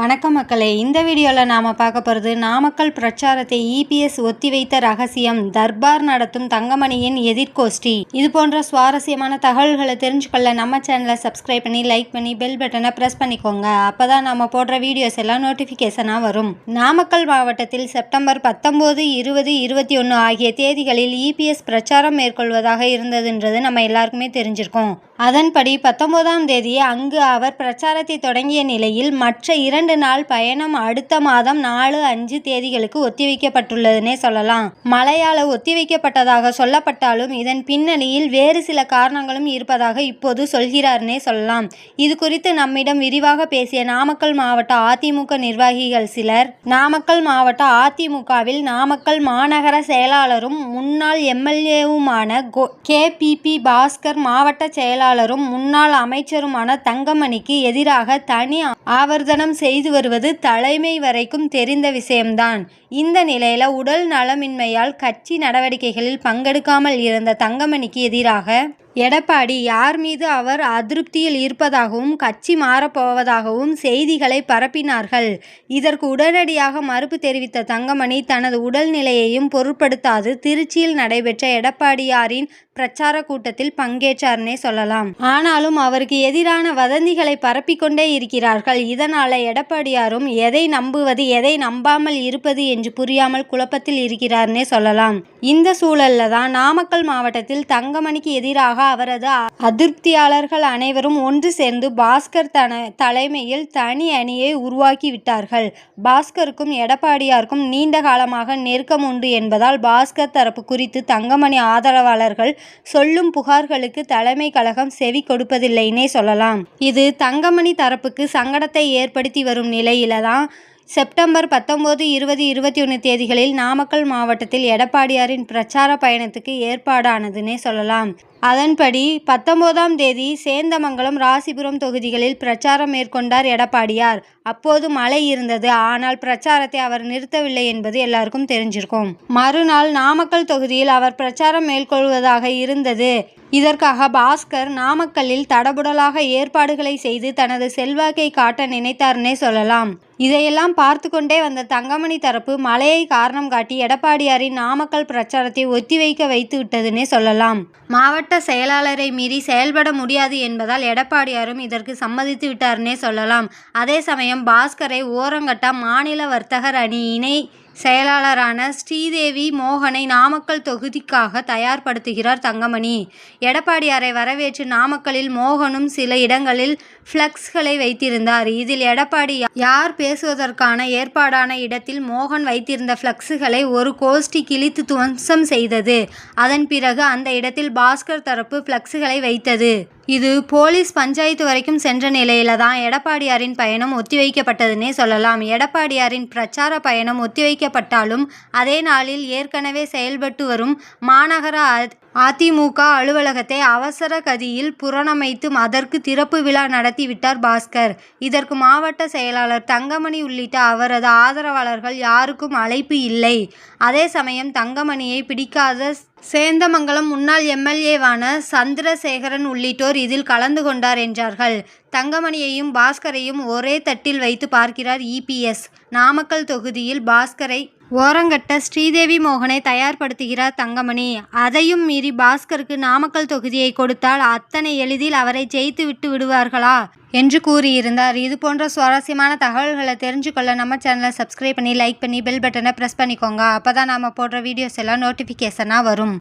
வணக்கம் மக்களே. இந்த வீடியோவில் நாம் பார்க்க போகிறது நாமக்கல் பிரச்சாரத்தை இபிஎஸ் ஒத்திவைத்த ரகசியம். தர்பார் நடத்தும் தங்கமணியின் எதிர்கோஷ்டி. இது போன்ற சுவாரஸ்யமான தகவல்களை தெரிஞ்சுக்கொள்ள நம்ம சேனலை சப்ஸ்கிரைப் பண்ணி லைக் பண்ணி பெல் பட்டனை ப்ரெஸ் பண்ணிக்கோங்க. அப்போ தான் நம்ம போடுற வீடியோஸ் எல்லாம் நோட்டிஃபிகேஷனாக வரும். நாமக்கல் மாவட்டத்தில் செப்டம்பர் பத்தொம்போது இருபது இருபத்தி ஒன்று ஆகிய தேதிகளில் இபிஎஸ் பிரச்சாரம் மேற்கொள்வதாக இருந்ததுன்றது நம்ம எல்லாருக்குமே தெரிஞ்சிருக்கோம். அதன்படி பத்தொன்பதாம் தேதி அங்கு அவர் பிரச்சாரத்தை தொடங்கிய நிலையில் மற்ற இரண்டு நாள் பயணம் அடுத்த மாதம் நாலு அஞ்சு தேதிகளுக்கு ஒத்திவைக்கப்பட்டுள்ளதுனே சொல்லலாம். மழையால ஒத்திவைக்கப்பட்டதாக சொல்லப்பட்டாலும் இதன் பின்னணியில் வேறு சில காரணங்களும் இருப்பதாக இப்போது சொல்கிறார்னே சொல்லலாம். இது குறித்து நம்மிடம் விரிவாக பேசிய நாமக்கல் மாவட்ட அதிமுக நிர்வாகிகள் சிலர் நாமக்கல் மாவட்ட அதிமுகவில் நாமக்கல் மாநகர செயலாளரும் முன்னாள் எம்எல்ஏவுமான கே பி பி பாஸ்கர் மாவட்ட செயலாளர் செயலாளரும் முன்னாள் அமைச்சருமான தங்கமணிக்கு எதிராக தனி ஆவர்த்தனம் செய்து வருவது தலைமை வரைக்கும் தெரிந்த விஷயம்தான். இந்த நிலையில உடல் நலமின்மையால் கட்சி நடவடிக்கைகளில் பங்கெடுக்காமல் இருந்த தங்கமணிக்கு எதிராக எடப்பாடி யார் மீது அவர் அதிருப்தியில் இருப்பதாகவும் கட்சி மாறப்போவதாகவும் செய்திகளை பரப்பினார்கள். இதற்கு உடனடியாக மறுப்பு தெரிவித்த தங்கமணி தனது உடல்நிலையையும் பொருட்படுத்தாது திருச்சியில் நடைபெற்ற எடப்பாடியாரின் பிரச்சார கூட்டத்தில் பங்கேற்றார்னே சொல்லலாம். ஆனாலும் அவருக்கு எதிரான வதந்திகளை பரப்பிக்கொண்டே இருக்கிறார்கள். இதனால எடப்பாடியாரும் எதை நம்புவது எதை நம்பாமல் இருப்பது என்று புரியாமல் குழப்பத்தில் இருக்கிறார்னே சொல்லலாம். இந்த சூழல்ல தான் நாமக்கல் மாவட்டத்தில் தங்கமணிக்கு எதிராக அவரது அதிருப்தியாளர்கள் அனைவரும் ஒன்று சேர்ந்து பாஸ்கர் தன தலைமையில் தனி அணியை உருவாக்கி விட்டார்கள். பாஸ்கருக்கும் எடப்பாடியாருக்கும் நீண்ட காலமாக நெருக்கம் உண்டு என்பதால் பாஸ்கர் தரப்பு குறித்து தங்கமணி ஆதரவாளர்கள் சொல்லும் புகார்களுக்கு தலைமை கழகம் செவி கொடுப்பதில்லைன்னே சொல்லலாம். இது தங்கமணி தரப்புக்கு சங்கடத்தை ஏற்படுத்தி வரும் நிலையில தான் செப்டம்பர் பத்தொம்போது இருபது இருபத்தி ஒன்று தேதிகளில் நாமக்கல் மாவட்டத்தில் எடப்பாடியாரின் பிரச்சார பயணத்துக்கு ஏற்பாடானதுன்னே சொல்லலாம். அதன்படி பத்தொன்பதாம் தேதி சேந்தமங்கலம் ராசிபுரம் தொகுதிகளில் பிரச்சாரம் மேற்கொண்டார் எடப்பாடியார். அப்போது மழை இருந்தது. ஆனால் பிரச்சாரத்தை அவர் நிறுத்தவில்லை என்பது எல்லாருக்கும் தெரிஞ்சிருக்கும். மறுநாள் நாமக்கல் தொகுதியில் அவர் பிரச்சாரம் மேற்கொள்வதாக இருந்தது. இதற்காக பாஸ்கர் நாமக்கல்லில் தடபுடலாக ஏற்பாடுகளை செய்து தனது செல்வாக்கை காட்ட நினைத்தார்னே சொல்லலாம். இதையெல்லாம் பார்த்து கொண்டே வந்த தங்கமணி தரப்பு மழையை காரணம் காட்டி எடப்பாடியாரின் நாமக்கல் பிரச்சாரத்தை ஒத்திவைக்க வைத்து விட்டதுன்னே சொல்லலாம். மாவட்ட செயலாளரை மீறி செயல்பட முடியாது என்பதால் எடப்பாடியாரும் இதற்கு சம்மதித்து விட்டார்னே சொல்லலாம். அதே சமயம் பாஸ்கரை ஓரங்கட்ட மாநில வர்த்தகர் அணி இணை செயலாளரான ஸ்ரீதேவி மோகனை நாமக்கல் தொகுதிக்காக தயார்படுத்துகிறார் தங்கமணி. எடப்பாடியாரை வரவேற்று நாமக்கலில் மோகனும் சில இடங்களில் ஃப்ளக்ஸ்களை வைத்திருந்தார். இதில் எடப்பாடி யார் பேசுவதற்கான ஏற்பாடான இடத்தில் மோகன் வைத்திருந்த ஃப்ளக்ஸுகளை ஒரு கோஷ்டி கிழித்து துவம்சம் செய்தது. அதன் பிறகு அந்த இடத்தில் பாஸ்கர் தரப்பு ஃப்ளக்ஸுகளை வைத்தது. இது போலீஸ் பஞ்சாயத்து வரைக்கும் சென்ற நிலையில தான் எடப்பாடியாரின் பயணம் ஒத்திவைக்கப்பட்டதுன்னே சொல்லலாம். எடப்பாடியாரின் பிரச்சார பயணம் ஒத்திவைக்கப்பட்டாலும் அதே நாளில் ஏற்கனவே செயல்பட்டு வரும் மாநகர அதிமுக அலுவலகத்தை அவசர கதியில் புறணமைத்து அதற்கு திறப்பு விழா நடத்திவிட்டார் பாஸ்கர். இதற்கு மாவட்ட செயலாளர் தங்கமணி உள்ளிட்ட அவரது ஆதரவாளர்கள் யாருக்கும் அழைப்பு இல்லை. அதே சமயம் தங்கமணியை பிடிக்காத சேந்தமங்கலம் முன்னாள் எம்எல்ஏவான சந்திரசேகரன் உள்ளிட்டோர் இதில் கலந்து கொண்டார் என்றார்கள். தங்கமணியையும் பாஸ்கரையும் ஒரே தட்டில் வைத்து பார்க்கிறார் இபிஎஸ் நாமக்கல் தொகுதியில் பாஸ்கரை ஓரங்கட்ட ஸ்ரீதேவி மோகனை தயார்படுத்துகிறார் தங்கமணி. அதையும் மீறி பாஸ்கருக்கு நாமக்கல் தொகுதியை கொடுத்தால் அத்தனை எளிதில் அவரை ஜெயித்து விட்டு விடுவார்களா என்று கூறியிருந்தார். இது போன்ற சுவாரஸ்யமான தகவல்களை தெரிஞ்சுக்கொள்ள நம்ம சேனலை சப்ஸ்கிரைப் பண்ணி லைக் பண்ணி பெல் பட்டனை ப்ரெஸ் பண்ணிக்கோங்க. அப்போ தான் நாம் போடுற வீடியோஸ் எல்லாம் நோட்டிஃபிகேஷனாக வரும்.